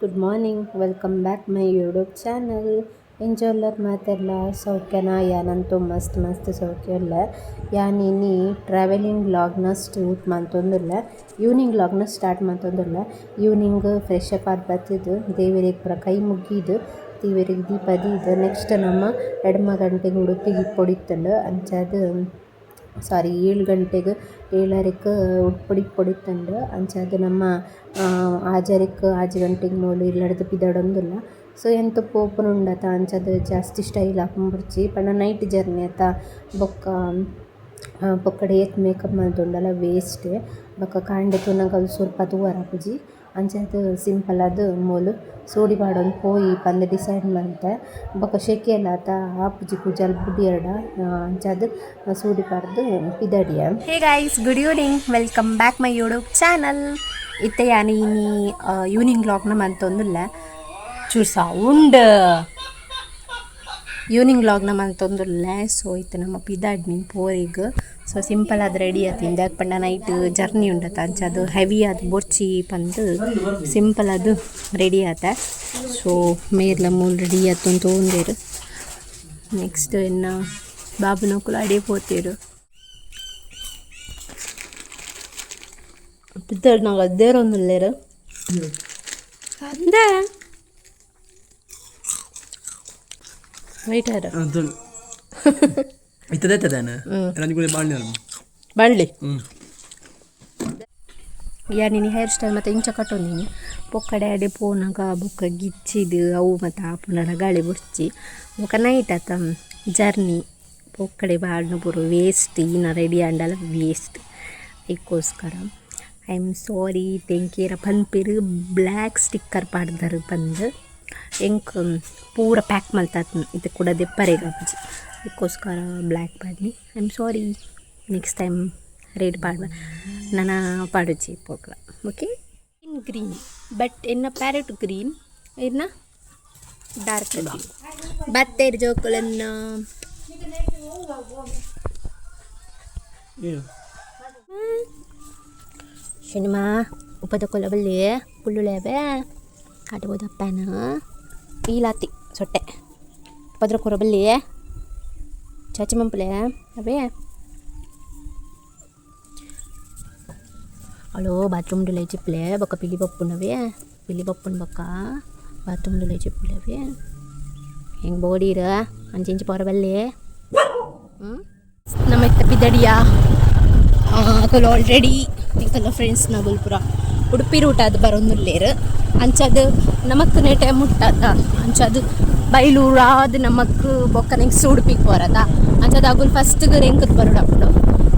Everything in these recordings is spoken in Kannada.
Good morning welcome back my YouTube channel ಎಂಜೋಲ್ಲರ್ ಮಾತೆಲ್ಲ ಸೌಖ್ಯನ ಯಾನಂತೂ ಮಸ್ತ್ ಮಸ್ತ್ ಸೌಖ್ಯ ಇಲ್ಲ ಯಾನಿನಿ ಟ್ರಾವೆಲಿಂಗ್ ಲಾಗ್ನ ಸ್ಟೂಟ್ ಮಂತೊಂದಿಲ್ಲ ಈವ್ನಿಂಗ್ ಲಾಗ್ನ ಸ್ಟಾರ್ಟ್ ಮಂತೊಂದಿಲ್ಲ ಈವ್ನಿಂಗ್ ಫ್ರೆಶ್ ಅಪ್ ಆದ ಬತ್ತಿದ್ದು ದೇವರಿಗೆ ಪೂರ ಕೈ ಮುಗಿದು ದೇವರಿಗೆ ದೀಪದಿ ದೀದು ನೆಕ್ಸ್ಟ್ ನಮ್ಮ ಎಡಮ ಗಂಟೆಗೆ ಉಡುಪಿಗೆ ಇಪ್ಪೊಡಿತ್ತಂಡು ಅಂಚಾದ್ ಸಾರಿ, ಏಳು ಗಂಟೆಗೆ ಏಳರಕ್ಕೆ ಉಡುಪುಡಿ ಪೊಡಿತ್ತಂಡು ಅಂಚಾದ ನಮ್ಮ ಆಜರಕ್ಕೆ ಆಜು ಗಂಟೆಗ್ ಮೂಲು ಇಲ್ಲಡ್ದ್ ಪಿದಡೊಂದುಲ್ಲ ಸೊ, ಎಂತ ಪೋಪುನುಂಡತ ಅಂಚಾದ ಜಾಸ್ತಿ ಸ್ಟೈಲ್ ಆಪುಂಬುಡ್ಚಿ ಪಂಡ ನೈಟ್ ಜರ್ನಿ ಆತ. ಬೊಕ್ಕ ಬೊಕ್ಕಡೆ ಏತ್ ಮೇಕಪ್ ಮಲ್ತೊಂಡಲ ವೇಸ್ಟ್ ಬೊಕ ಕಾಂಡೆ ತೂನಗ ಸ್ವಲ್ಪ ತೂವರ ಆಪುಜಿ ಅಂಚಾದ್ ಸಿಂಪಲ್ ಆದ್ ಮೂಲು ಸೋಡಿ ಪಾಡೊಂದು ಪೋಯಿ ಪಂದ್ ಡಿಸೈಡ್ ಮಲ್ತೆ ಬೊಕ ಶೆಕೆ ಆತ ಆಪುಜಿ ಕುಜಲ್ ಎರಡ ಅಂಚಾದ್ ಸೂಡಿ ಪಾಡ್ದ್ ಪಿದಡಿಯ. Hey guys good evening welcome back my YouTube channel ಇತ್ತೆ ಯಾನಿ ಈವ್ನಿಂಗ್ ವ್ಲಾಗ್ನ ಮಂತೊಂದುಲ್ಲ. ಚೂರ್ ಸೌಂಡ್ ಈವ್ನಿಂಗ್ ಲಾಗ್ನ ಮಂತೊಂದು ಲ್ಯಾಸ್ ಹೋಯ್ತು ನಮ್ಮ ಪಿದಾಡ್ಮಿನ್ ಪೋರಿಗ್ ಸೊ ಸಿಂಪಲ್ ಆದ ರೆಡಿ ಆತಿಂದ ಪಂಡ ನೈಟ್ ಜರ್ನಿ ಉಂಡತ ಅಂಚ ಅದು ಹೆವಿ ಆದ ಬೊರ್ಚಿ ಪಂದು ಸಿಂಪಲ್ ಅದು ರೆಡಿ ಆತ. ಸೊ ಮೇರ್ಲ ಮೂಲ್ ರೆಡಿ ಆತು ಹೋಗಿರು ನೆಕ್ಸ್ಟ್ ಇನ್ನು ಬಾಬುನ ಅಡಿ ಅಡೇ ಪೋತೇರು. ಪಿದ್ದಾಡ್ ನಾವು ಒಂದು ಅಂದ. ವೈಟ್ ಯಾ ನೀನು ಹೇರ್ ಸ್ಟೈಲ್ ಮತ್ತೆ ಇಂಚ ಕಟ್ಟೊಂದಿನಿ ಪೊಕ್ಕಡೆ ಡ್ಯಾಡಿ ಪೋನಾಗ ಬೊಕ್ಕ ಗಿಚ್ಚಿದು ಅವು ಮತ್ತು ಆ ಗಾಳಿ ಬುಡ್ಚಿ. ಬೊಕ್ಕ ನೈಟ್ ಆತ ಜರ್ನಿ ಪೊಕ್ಕಡೆ ಬಾಡ್ನ ಬರು ವೇಸ್ಟ್ ಈನ ರೆಡಿ ಆಂಡಲ ವೇಸ್ಟ್ ಇದಕ್ಕೋಸ್ಕರ ಐ ಆಮ್ ಸಾರಿ ತೆಂಕೇರ ಪಂಪಿರು ಬ್ಲ್ಯಾಕ್ ಸ್ಟಿಕ್ಕರ್ ಪಾಡ್ದಾರ ಬಂದು. ಎಂಕ್ ಪೂರ ಪ್ಯಾಕ್ ಮಲ್ತಾತ್ ಇದು ಕೂಡ ದೆಪ್ಪರೆಗ ಅಪ್ಪಜಿ ಅದಕ್ಕೋಸ್ಕರ black ಪಾಡ್ನಿ I am sorry next time red ಪಾಡ್ಬ. ನನ್ನ ಪಾಡುಚಿ ಪೋಕ್ಲ ಓಕೆ ಇನ್ ಗ್ರೀನ್ ಬಟ್ ಎನ್ನ ಪ್ಯಾರೆಟ್ ಗ್ರೀನ್ ಇನ್ನ ಡಾರ್ಕ್ ಗ್ರೀನ್ ಬತ್ತೇರ್ ಜೋಕುಲನ್ನ. Iya. ಸಿನಿಮಾ ಉಪದಕೊಲ್ಲಬಲ್ಲಿ ಪುಳ್ಳುಳೇವೆ ಕಾಟ್ಬೋದಪ್ಪನ ಈಲಾತಿ ಸೊಟ್ಟೆ ಪದ್ರ ಕೊರಬಲ್ಲಿ ಚಾಚಿ ಮಂಪಲೆ ಅವೇ ಅಳೋ ಬಾತ್ರೂಮ್ಡು ಲೈ ಚಿಪ್ಲೆ ಬೊಕ್ಕ ಪಿಲಿ ಪಪ್ಪುನವೇ ಪಿಲಿ ಪಪ್ಪುನ ಬೊಕ್ಕ ಬಾತ್ರೂಮ್ಡು ಲೈ ಚಿಪ್ಲೆವೇ ಹೆಂಗೆ ಬೋಡೀರ ಅಂಚಿಂಚಿ ಪೊರಬಲ್ಲಿ ಹ್ಞೂ ನಮ್ಮ ಇತ್ತ ಪಿದಡಿಯಾ ಅಕಲ್ ಆಲ್ರೆಡಿ ಇಂಕಲ್ಲ ಫ್ರೆಂಡ್ಸ್ ನಗುಲ್ ಪುರ ಉಡುಪಿ ರೂಟ್ ಅದು ಬರೋನುಲ್ಲೇರು ಅಂಚದ ನಮಕ್ ನೆಟೆ ಮುಟ್ಟದ ಅಂಚದ ಬೈಲೂರು ಆದ್ ನಮಕ್ ಬೊಕ್ಕ ನೆಕ್ಸ್ಟ್ ಉಡುಪಿಗೆ ಬರದ. ಅಂಚದು ಅಗುಲ್ ಫಸ್ಟ್ಗೆ ರೆಂಕದ್ ಬರೋಡಪ್ಪಡು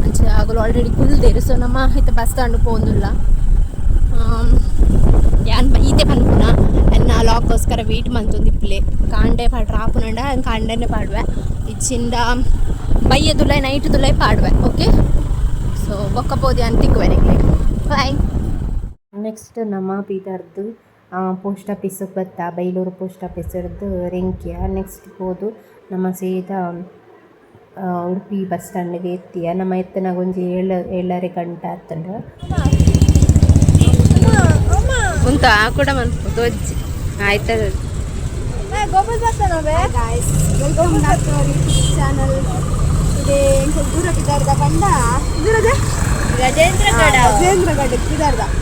ಅಂಚ ಅಗುಲ್ ಆಲ್ರೆಡಿ ಕುಲ್ದೇರು ಸೊ ನಮ್ಮ ಇತ್ತ ಬಸ್ ಸ್ಟ್ಯಾಂಡ್ ಪೋಂದುಲ್ಲ. ಯಾನ್ ಈತೆ ಪನ್ಪುನ ಎನ್ನ ಲಾಕೋಸ್ಕರ ವೇಟ್ ಮಂತೊಂದಿಪ್ಲೆ ಕಾಂಡೆ ಪಾಡ್ ರಾಪುನಂಡ ಕಾಂಡೆನೆ ಪಾಡುವೆ. ಇಚ್ಚಿಂದ ಬೈಯದುಲೆ ನೈಟ್ ದುಲೈ ಪಾಡುವೆ. ಓಕೆ ಸೊ ಬೊಕ್ಕ ಅಂತಿಕ್ವೆ ನಿಮಗೆ ಬಾಯ್ ನೆಕ್ಸ್ಟ್ ನಮ್ಮ ಬೀದರ್ದು ಪೋಸ್ಟ್ ಆಫೀಸಿಗೆ ಬತ್ತ ಬೈಲೂರು ಪೋಸ್ಟ್ ಆಫೀಸರ್ದು ರೆಂಕಿಯ. ನೆಕ್ಸ್ಟ್ ಹೋದು ನಮ್ಮ ಸೀದಾ ಉಡುಪಿ ಬಸ್ ಸ್ಟ್ಯಾಂಡಿಗೆ ಎತ್ತಿಯ. ನಮ್ಮ ಎತ್ತನಾಗ ಒಂಜಿ ಏಳು ಏಳರೆ ಗಂಟೆ ಆತಂಡ. ಮುಂತ ಆ ಕೂಡ ಮನ್ಪು ದೊಜ್ಜಿ ಆಯ್ತದ welcome back to our YouTube channel ಇದೆ ಎಂಕಲ್ ದೂರ ಬಿದ್ದಾರ್ದ ಬಂದ? ದೂರದ? ಗಜೇಂದ್ರಗಡ. ಗಡ ಬಿದ್ದಾರ್ದ. ವಾ ಫ್ಲಾಶ್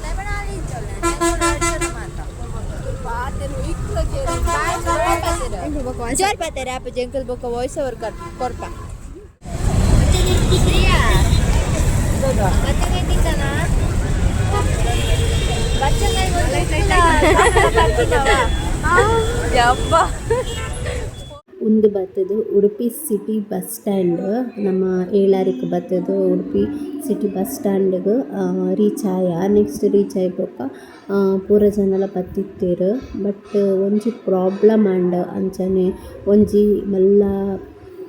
ಜೋರ್ ಪಾತಾರೆ ಆಪ ಜಂಕಲ್ ಬೊಕ್ಕ ವಾಯ್ಸ್ ಓವರ್ ಕೊರ್ಪ ಯಪ್ಪ ಒಂದು ಬತ್ತದು ಉಡುಪಿ ಸಿಟಿ ಬಸ್ ಸ್ಟ್ಯಾಂಡ್. ನಮ್ಮ ಏಳಾರಿಕ್ ಬತ್ತದು ಉಡುಪಿ ಸಿಟಿ ಬಸ್ ಸ್ಟ್ಯಾಂಡ್ಗೆ ರೀಚ್ ಆಯ. ನೆಕ್ಸ್ಟ್ ರೀಚ್ ಆಯ್ ಬೊಕ ಪೂರ ಜನಲ ಬತ್ತಿತ್ತೇರು. ಬಟ್ ಒಂಜಿ ಪ್ರಾಬ್ಲಮ್ ಆಂಡ್ ಅಂಚನೆ ಒಂಜಿ ಮಲ್ಲ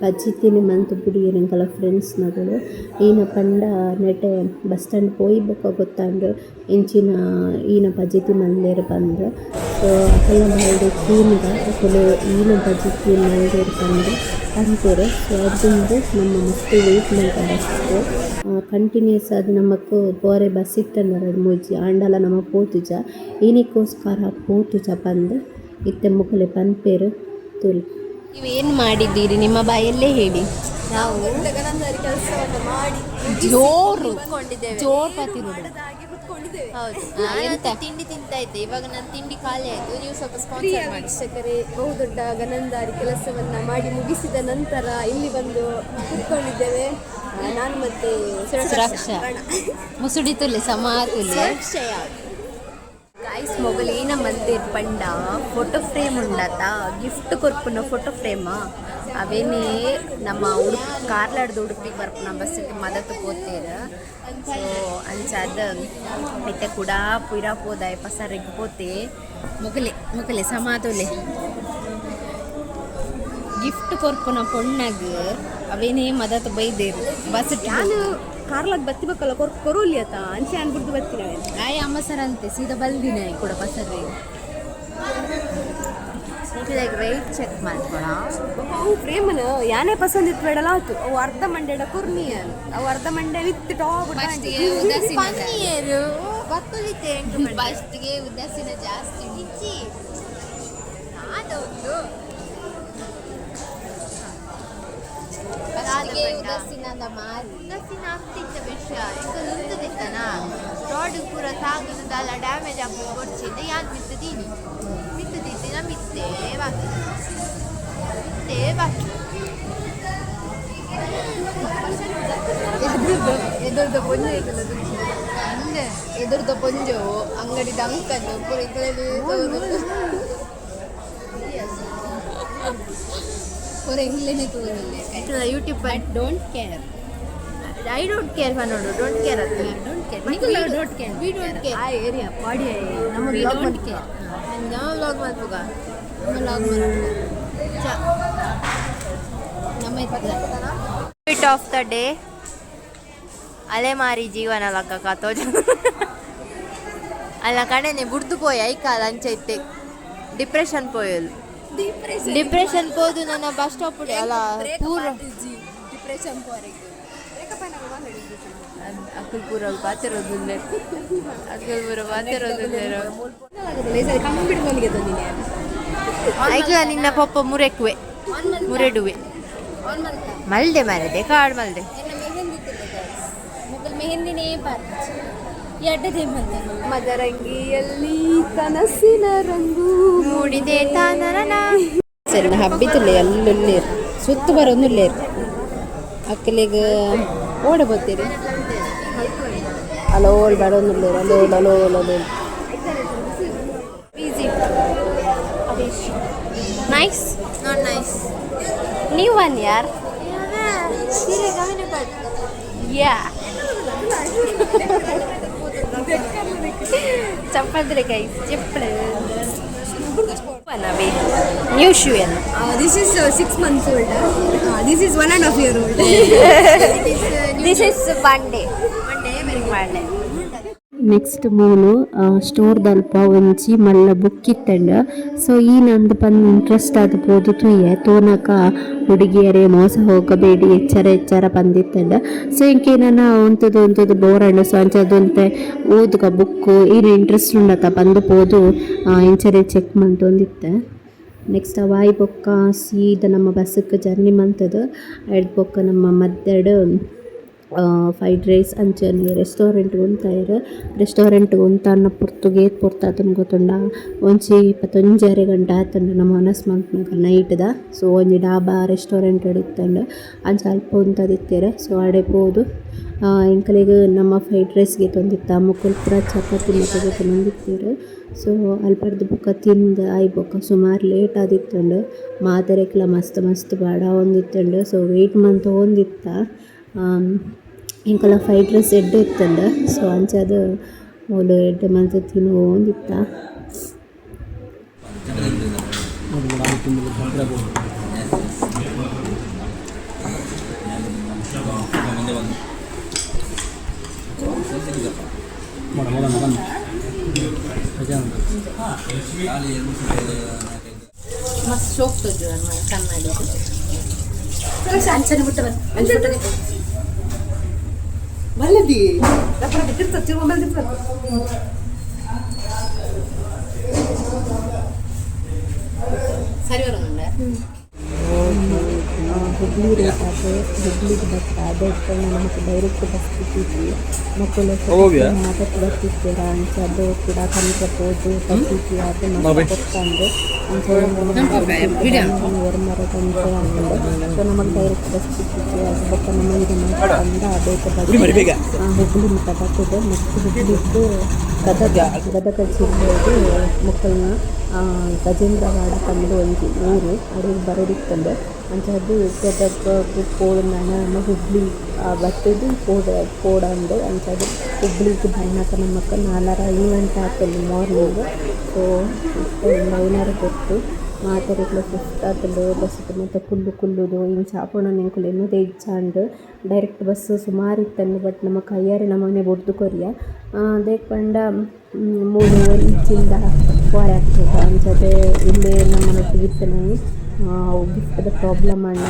ಪಜಿತಿನಿ ಮಂತ್ ಬುಡಿಯರ್ ಫ್ರೆಂಡ್ಸ್ ಫ್ರೆಂಡ್ಸ್ನಗಳು ಈನ ಪಂಡ ನೆಟೆ ಬಸ್ ಸ್ಟ್ಯಾಂಡ್ ಪೋಯಿ ಬೊಕ ಗೊತ್ತಾಂಡ್. ಇಂಚಿನ ಈನ ಪಜಿತಿ ಮಲ್ದೆರ್ ಸೊ ಅಕಲ್ನ ಮಲ್ದೆ ಕೀನ್ಗ ಅಕಲು ಈನ ಪಜಿತಿ ಮಲ್ದೆರ್ ಪಂದ್ ಅಂತೆರ್ ಸೊ ಅದರಿಂದ ನಮ್ಮ ಮಸ್ತ್ ವೆಯ್ಟ್ ಮಾಡ ಬಸ್ ಕಂಟಿನ್ಯೂಸ್ ಅದು ನಮಕ್ ಬೋರೆ ಬಸ್ ಇತ್ತಂಡ ಮೂಜಿ ಆಂಡಲ ನಮ ಪೋತುಜ. ಏನಕ್ಕೋಸ್ಕರ ಪೋತುಜ ಬಂದು. ಇತ್ತೆ ಮುಕುಲೆ ಪನ್ಪೇರು ತುಲಿ. ನೀವೇನು ಮಾಡಿದ್ದೀರಿ? ನಿಮ್ಮ ಬಾಯಲ್ಲೇ ಹೇಳಿ. ನಾವು ಕೆಲಸವನ್ನು ಮಾಡಿ ಜೋರು ಜೋರು ಹೌದು. ಎಂತ? ತಿಂಡಿ ತಿಂತಾ ಇದ್ದೆ. ಇವಾಗ ನನ್ನ ತಿಂಡಿ ಖಾಲಿ ಆಯ್ತು. ನೀವು ಸ್ವಲ್ಪ ಸ್ಪಾನ್ಸರ್ ಮಾಡಿ. ವೀಕ್ಷಕರೇ ಬಹುದೊಡ್ಡ ಗನಂದಾರಿ ಕೆಲಸವನ್ನ ಮಾಡಿ ಮುಗಿಸಿದ ನಂತರ ಇಲ್ಲಿ ಬಂದು ಕುತ್ಕೊಂಡಿದ್ದೇವೆ. ನಾನು ಮತ್ತೆ ಸುರಕ್ಷಾ. ಮುಸುಡಿ ತುಲೆ ಸಮಾ ತುಲೆ. ಗೈಸ್ ಮೊಗಲೇನ ಮಂದಿರ್ ಪಂಡ ಫೋಟೋ ಫ್ರೇಮ್ ಉಂಡತ? ಗಿಫ್ಟ್ ಕೊರ್ಪುನ ಫೋಟೋ ಫ್ರೇಮ್ ಅವೇನೇ ನಮ್ಮ ಉಡುಪಿ, ಕಾರ್ಲಾಡ್ದು ಉಡುಪಿಗೆ ಬಸ್ ಬಸ್ಸಿಗೆ ಮದತ್ತು ಪೋತೇರ. ಸೊ ಅಂಚಾದ ಇತ್ತೆ ಕೂಡ ಪುರ ಪೋದಾಯ, ಪಸರಿಗೆ ಪೋತೆ. ಮುಗಲೆ ಮುಗಲೆ ಸಮಾ ತುಲೆ ಗಿಫ್ಟ್ ಕೊರ್ಪುನ ಪೊಣ್ಣಗ ಅವೇನೇ ಮದತ್ ಬೈದೇರು. ಬಸ್ ನಾನು ಕಾರ್ಲಾಗ್ ಬತ್ತಿ ಬೇಕಲ್ಲ ಕೊರ್ ಕೊರೋಲಿ ಆತ? ಅಂಚೆ ಅನ್ಬಿಡ್ದು ಬರ್ತೀನಿ ಆಯ್, ಅಮ್ಮ ಸರ್ ಅಂತೆ, ಸೀದಾ ಬಲ್ದಿನ ಕೂಡ ಬಸರ್ರಿ ವೆಯ್ಟ್ ಚೆಕ್ ಮಾಡ್ಕೊಳ ಅವು ಪ್ರೇಮನ? ಯಾನೇ ಪಸಂದ್ ಇತ್ತು ಬೇಡಲ್ಲ ಆತು ಅವು ಅರ್ಧ ಮಂಡ್ಯಡ ಕುರ್ನಿ. ಅವು ಅರ್ಧ ಮಂಡ್ಯ ವಿತ್ ಟಾಪ್ ಫಸ್ಟಿಗೆ ಉದಾಸೀನ ಫಸ್ಟ್ಗೆ ಉದಾಸೀನ ಜಾಸ್ತಿ. ಮಿಚ್ಚಿ ಫಸ್ಟಿಗೆ ಉದಾಸೀನದ ಮಾರಿ. ಉದಾಸೀನ ಆಗ್ತಿದ್ದ ವಿಷಯ. ಈಗ ನಿಂತದಿತ್ತನ ರೋಡ್ ಪೂರ ಸಾಗುದಲ್ಲ ಡ್ಯಾಮೇಜ್ ಆಗ್ಬೋದು ಕೊಡ್ಸಿದ್ದೆ ಯಾಕೆ ಮಿತ್ತದೀನಿ ಮಿತ್ತದಿದ್ದಿನ ಮಿತ್ತೇ ಬಾಕಿ ಮಿತ್ತೇ ಬಾಕಿ ಎದುರ್ದ ಪೊಂಜ ಐತಲ್ಲ ಹಂಗೆ ಎದುರ್ದ ಪೊಂಜು ಅಂಗಡಿದ ಅಂಕಲ್ ಪೂರ ಇದ್ರಲ್ಲಿ ಪೂರ ಇಂಗ್ಲೇನೆ ತೋರಿಲ್ಲ YouTube but don't care I don't care ನೋಡು ಡೋಂಟ್ ಕೇರ್ ಅಂತ don't care Nikhil don't care we don't care ಆ ಏರಿಯಾ ಪಾಡಿ ನಮ್ಮ ವಿ ಡೋಂಟ್ ಕೇರ್ ನಾವು ವ್ಲಾಗ್ ಮಾಡ್ಬೋಗ ಲಾಗ್ ನಮ್ಮ ಇತ್ತ ಬಿಟ್ ಆಫ್ ದ ಡೇ ಅಲೆಮಾರಿ ಜೀವನ ಲಕ್ಕ ಕಾತೋಜ ಅಲ್ಲ ಕಣನೆ ಬುಡ್ದು ಪೋಯ್ ಐಕಾಲ ಅಂಚೈತೆ ಡಿಪ್ರೆಷನ್ ಪೋಯಲು ಡಿಪ್ರೆಷನ್ ಪೋದು ನನ್ನ ಬಸ್ ಸ್ಟಾಪ್ ಅಲ್ಲ ಪೂರ ಡಿಪ್ರೆಷನ್ ಪೋರಿಗೆ ಅಕ್ಕಲ್ ಪೂರ ಬಾತಿರೋದಿಲ್ಲ ಅಕ್ಕಲ್ಪುರ ಬಾತಿರೋದಿಲ್ಲ ಆಯ್ತು ಬಿಡು ನನಗೆ ತಂದಿನಿ ಐಕ್ಲ ನಿನ್ನ ಪಪ್ಪ ಮುರೆಕ್ವೆ ಮುರೆಡುವೆ. ಮಲ್ದೆ ಮರದೆ ಕಾಡ್ ಮಲ್ದೆ. ಮೆಹಂದಿನೇ ಎಡ್ಡದೇ ಬಂದೆ ಮದರಂಗಿಯಲ್ಲಿ ಕನಸಿನ ರಂಗು ಮೂಡಿದೆ ತಾನರನ ಸರಿ ಹಬ್ಬಿತಿಲ್ಲ ಎಲ್ಲೆಲ್ಲಿ ಸುತ್ತು ಬರೋದು ಅಕ್ಕಲಿಗೆ ಓಡ ಬರ್ತೀರಿ అలవోలు బడ ఉంది అలవోలు అలవోలు అలవోలు nice not nice new one యార్ యా చెప్పదులే గైస్ చెప్పలేదు ಒನ್ ಯಾರ್ ಸೀರೆ ಗಮನ ಪಡ್ ಯಾ ಚಪ್ಪಲ್ದ್ರೆ ಕೈ ಚೆಪ್ಪಳು ನವಿ ನ್ಯೂ ಶೂ ಏನು this is six months old this is one and half year old this is ಬಂಡೆ ಬಂಡೆ ನೆಕ್ಸ್ಟ್ ಮೂಲು ಸ್ಟೋರ್ ದಲ್ಪ ಒಂಜಿ ಮಲ್ಲ ಬುಕ್ ಸೊ ಈ ನಂದು ಪಂದ್ ಇಂಟ್ರೆಸ್ಟ್ ಆದ್ ಪೋದು ತುಯ್ಯ ತೋನಕ ಹುಡುಗಿಯರೇ ಮೋಸ ಹೋಗಬೇಡಿ, ಎಚ್ಚರ ಎಚ್ಚರ ಬಂದಿತ್ತಂಡ ಸೊ ಇಂಕೇನ ಒಂತದು ಒಂತದು ಬೋರ್ ಅಂಡ ಸೊ ಅಂಚದೊಂತೆ ಓದುಗ ಬುಕ್ಕು ಏನು ಇಂಟ್ರೆಸ್ಟ್ ಉಂಡತ ಬಂದು ಪೋದು ಇಂಚರೆ ಚೆಕ್ ಮಂತೊಂದಿತ್ತೆ ನೆಕ್ಸ್ಟ್ ಅವಾಯ್ ಬೊಕ್ಕ ಸೀದ ನಮ್ಮ ಬಸ್ಸಕ್ಕೆ ಜರ್ನಿ ಮಂತದು. ಎಡ್ ಬೊಕ್ಕ ನಮ್ಮ ಮದ್ದೆಡ್ ಫ್ರೈಡ್ ರೈಸ್ ಅಂಚನೆ ರೆಸ್ಟೋರೆಂಟ್ ಉಂತಾಯೆರ್ ರೆಸ್ಟೋರೆಂಟ್ ಉಂತಾನ ಪುರ್ತುಗೆ ಪುರ್ತಾತನ ಗೊತ್ತುಂಡ ಒಂಜಿ ಇಪ್ಪತ್ತೊಂಜರೆ ಗಂಟೆ ಆತಂಡ ನಮ್ಮ ಮನಸ್ ನೈಟ್ ದ. ಸೊ ಒಂಜಿ ಡಾಬಾ ರೆಸ್ಟೋರೆಂಟ್ ಇತ್ತಂಡು ಅಂಚ ಅಲ್ಪ ಉಂತಾದಿತ್ತೆರ್ ಸೊ ಆಡೆ ಪೋದು. ಎಂಕಲೆಗ್ ನಮ್ಮ ಫ್ರೈಡ್ ರೈಸ್ಗೆ ತೊಂದಿತ್ತ ಮುಕುಲ್ ಪೂರ ಚಪಾತಿ ಮತ್ತು ಜೊತೆ ನಂದಿತ್ತೇರು ಸೊ ಅಲ್ಪರ್ದು ಬೊಕ್ಕ ತಿಂದ ಆಯ್ ಬೊಕ್ಕ ಸುಮಾರು ಲೇಟ್ ಆದಿತ್ತುಂಡು. ಮಾತೆರೆಕ್ಲ ಮಸ್ತ್ ಮಸ್ತ್ ಬಾಡ ಒಂದಿತ್ತಂಡು. ಸೊ ವೆಯ್ಟ್ ಮಂತ್ ಇಂಕಲ ಫ್ರೈಡ್ ರೈಸ್ ಎಡ್ಡೆ ಇತ್ತಂಡು ಸೊ ಅಂಚದು ಓಲು ಎಡ್ಡೆ ಮಂತ್ ತಿನ್ನು ಒಂದಿತ್ತ. ಮಸ್ತ್ ಶೋಕ್ತದ್ದು ಕನ್ನಡಿ ಅಂಚನೆ ಬಿಟ್ಟು ಅಂಚನೆ ಸರಿ ಬರೋಣ ಹುಬ್ಳಿ ರೇಟ್ ಅದು ಹುಬ್ಳಿಗೆ ಬಸ್ ಅದೇ ಇಟ್ಕೊಂಡು ನಮಗೆ ಡೈರೆಕ್ಟ್ ಬಸ್ ಸಿಕ್ಕಿದ್ವಿ. ಮಕ್ಕಳು ಮಾದಕ್ಕೆ ಬರ್ತಿದ್ದೀರ ಅಂತ ಅದು ಕೂಡ ಕನ್ಕಬೋದು ಬರ್ತಿದ್ವಿ ಅದು ಮಸ್ತ್ ಗೊತ್ತಂದು ಮರ ಅಂತ ಅಂದು ಸೊ ನಮಗೆ ಡೈರೆಕ್ಟ್ ಬಸ್ ಸಿಕ್ಕಿದ್ವಿ ಅದು ಬೊಕ್ಕ ನಮ್ಮ ಇದು ಮಾಡ್ಕೊಂಡು ಅದೇ ಬಸ್ ಹುಬ್ಳಿ ಬರ್ತದೆ ಮತ್ತು ಹುಬ್ಳಿದ್ದು ಗದಗ ಗದಗ ಜಿಲ್ಲೆದು ಮಕ್ಕಳನ್ನ ಗಜೇಂದ್ರವಾಡ ಕಂಡು ಒಂದು ಊರು, ಅಡುಗೆ ಬರೋದಿಕ್ಕೆ ತಂದೆ ಅಂಚದ್ದು ಗದಗ ಕೋಡು ನಾನು ಹುಬ್ಳಿ ಬರ್ತದು ಕೋಡ ಕೋಡ ಅಂದು ಅಂಚದು ಹುಬ್ಳಿಗೆ ಬರ್ನಾಕ ನಮ್ಮ ಅಕ್ಕ ನಾಲ್ಕರ ಈವೆಂಟ್ ಆಗ್ತದೆ ಮಾರ್ನಿಂಗ್. ಸೊ ನೈನರ ಕೊಟ್ಟು ಮಾತಾಡಿಕ್ಲ ಸುಸ್ತಾತಲು ಬಸ್ ಮತ್ತು ಕುಲ್ಲು ಕುಲ್ಲುದು, ಇನ್ನು ಚಾಪೋಣ ನಿಂಕುಲು ಎನ್ನುದೇ ಚಾಂಡ್ ಡೈರೆಕ್ಟ್ ಬಸ್ ಸುಮಾರು ಇತ್ತಂಡು ಬಟ್ ನಮ್ಮ ಕೈಯಾರೆ ನಮ್ಮನೆ ಬೊಡ್ದು ಕೊರಿಯ. ದೇಕ್ ಪಂಡ ಮೂರು ಇಂಚಿಂದ ಹೊರೆ ಆಗ್ತದೆ ಅಂಚದೆ ಇಲ್ಲೇ ನಮ್ಮನೊಟ್ಟಿಗೆ ಇತ್ತನೆ ಗಿಫ್ಟ್ದ ಪ್ರಾಬ್ಲಮ್ ಅಣ್ಣ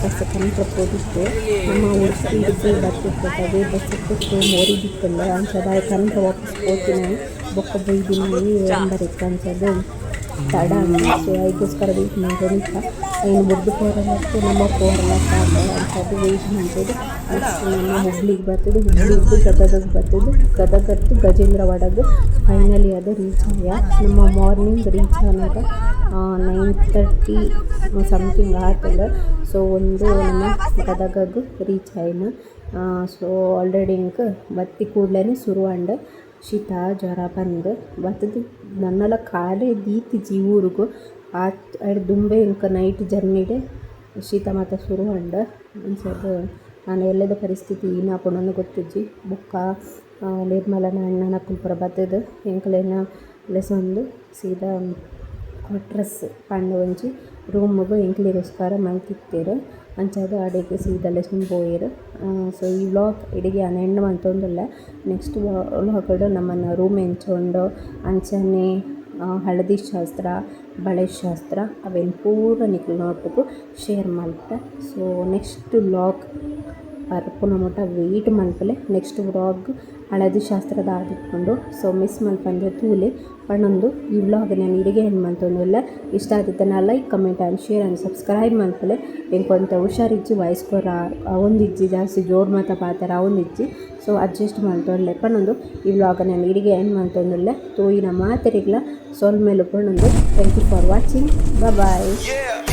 ಬಸ್ ಕನ್ಪೋದಿತ್ತು ನಮ್ಮ ಉಡುಪಿ ಬರ್ತಿತ್ತು ಅದೇ ಬಸ್ ಇತ್ತು ಮೋರಿ ಬಿತ್ತಲ್ಲ ಅಂಚದ ಕನ್ಕ ವಾಪಸ್ ಹೋಗ್ತೀನಿ ಬೊಕ್ಕ ಬೈದಿನಿ ಅಂಬರಿತ್ತು ಅಂಚದು ತಡ ಸೊ ಅದಕ್ಕೋಸ್ಕರ ವೆಯ್ಟ್ ಮಾಡೋಣ ಏನು ಮುದ್ದು ಹೋರಲಕ್ಕೆ ನಮ್ಮ ಹೋರಲಕ್ಕ ಅಂಥದ್ದು ವೆಯ್ಟ್ ಮಾಡೋದು ನೆಕ್ಸ್ಟ್ ನಮ್ಮ ಹುಬ್ಳಿಗೆ ಬರ್ತದೆ, ಹುಬ್ಳಿದ್ದು ಗದಗಕ್ಕೆ ಬರ್ತದೆ. ಗದಗದ್ದು ಗಜೇಂದ್ರವಾಡದ್ದು ಫೈನಲಿ ಅದು ರೀಚ್ ಆಗ ನಮ್ಮ ಮಾರ್ನಿಂಗ್ ರೀಚ್ ಆದಾಗ ನೈನ್ ತರ್ಟಿ ಸಮಥಿಂಗ್ ಆಗ್ತದೆ ಸೊ ಒಂದು ನಮ್ಮ ಗದಗಗೆ ರೀಚ್ ಆಯ್ನ. ಸೊ ಆಲ್ರೆಡಿ ಇಂಕ ಬತ್ತಿ ಕೂಡಲೇ ಶುರು ಅಂಡ್ ಶೀತ ಜ್ವರ ಬಂದು ಬತ್ತದು ನನ್ನೆಲ್ಲ ಕಾಲೇ ದೀತಿಜಿ ಊರುಗು ಆತ್ ದುಂಬೆ ಇಂಕ ನೈಟ್ ಜರ್ನಿಡೆ ಶೀತ ಮಾತ ಶುರು ಅಂಡ. ಅನ್ಸದು ನಾನು ಎಲ್ಲದ ಪರಿಸ್ಥಿತಿ ಏನು ಹಾಕೊಂಡನ್ನು ಗೊತ್ತಿಜ್ಜಿ. ಬುಕ್ಕ ನಿರ್ಮಲನ, ಅಣ್ಣನ ಕುಲ್ಪುರ ಬತ್ತದು, ಎಂಕಲೇನ ಲೆಸೊಂದು ಸೀದಾ ಡ್ರೆಸ್ ಪಂಡ ಒಂಜಿ ರೂಮ್ಗೂ ಎಂಕ್ಲೆಗೋಸ್ಕರ ಮಲ್ತಿತ್ತೇರು. ಅಂಚಾದ ಅಡೆಗ್ ಸೀದಾ ಲೆಸೊಂದು ಪೋಯೆರ್ ಸೊ ಈ ವ್ಲಾಗ್ ಇಡೆಗೆ ಆನ್ ಎಂಡ್ ಮಂತೊಂದುಲ್ಲ ನೆಕ್ಸ್ಟ್ ವ್ಲಾಗ್ಡ್ ನಮ್ಮನ್ನ ರೂಮ್ ಎಂಚೊಂಡು ಅಂಚನೆ ಹಳದಿ ಶಾಸ್ತ್ರ ಬಳೆ ಶಾಸ್ತ್ರ ಅವೆನ್ ಪೂರ ನೋಡ್ಬೇಕು ಶೇರ್ ಮಲ್ಪೆ ಸೊ ನೆಕ್ಸ್ಟ್ ವ್ಲಾಗ್ ಪರ್ಪುನ ಮುಟ ವೆಯ್ಟ್ ಮಲ್ಪಲೆ ನೆಕ್ಸ್ಟ್ ವ್ಲಾಗ್ ಹಳದಿ ಶಾಸ್ತ್ರದ ಆಗಿಟ್ಕೊಂಡು ಸೊ ಮಿಸ್ ಮಾಡ್ಕೊಂಡ್ರೆ ತೂಲೆ ಪಣ್ಣೊಂದು ಈ ವ್ಲಾಗ್ ನಾನು ಇಡಿಗೆ ಏನು ಮಲ್ತೊಂದುಲ್ಲ ಇಷ್ಟ ಆದಿತ್ತನ like comment and share and subscribe ಮಾಡ್ಕೊಳ್ಳಿ ಹೆಂಗೆ ಕೊಂತ ಹುಷಾರಿಜ್ಜಿ ವಾಯ್ಸ್ ಒಂದು ಇಜ್ಜಿ ಜಾಸ್ತಿ ಜೋರು ಮಾತ ಪಾತರ ಇಜ್ಜಿ ಸೊ ಅಡ್ಜಸ್ಟ್ ಮಾಡ್ತೊಳ್ಳೆ ಪಣ್ಣೊಂದು ಈ ವ್ಲಾಗ್ ನಾನು ಇಡಿಗೆ ಏನು ಮಲ್ತೊಂದುಲ್ಲ ತೋಯಿನ ಮಾತೆರೆಗ್ಲ ಸೊಲ್ ಮೇಲೆ ಪಣ್ಣೊಂದು thank you for watching bye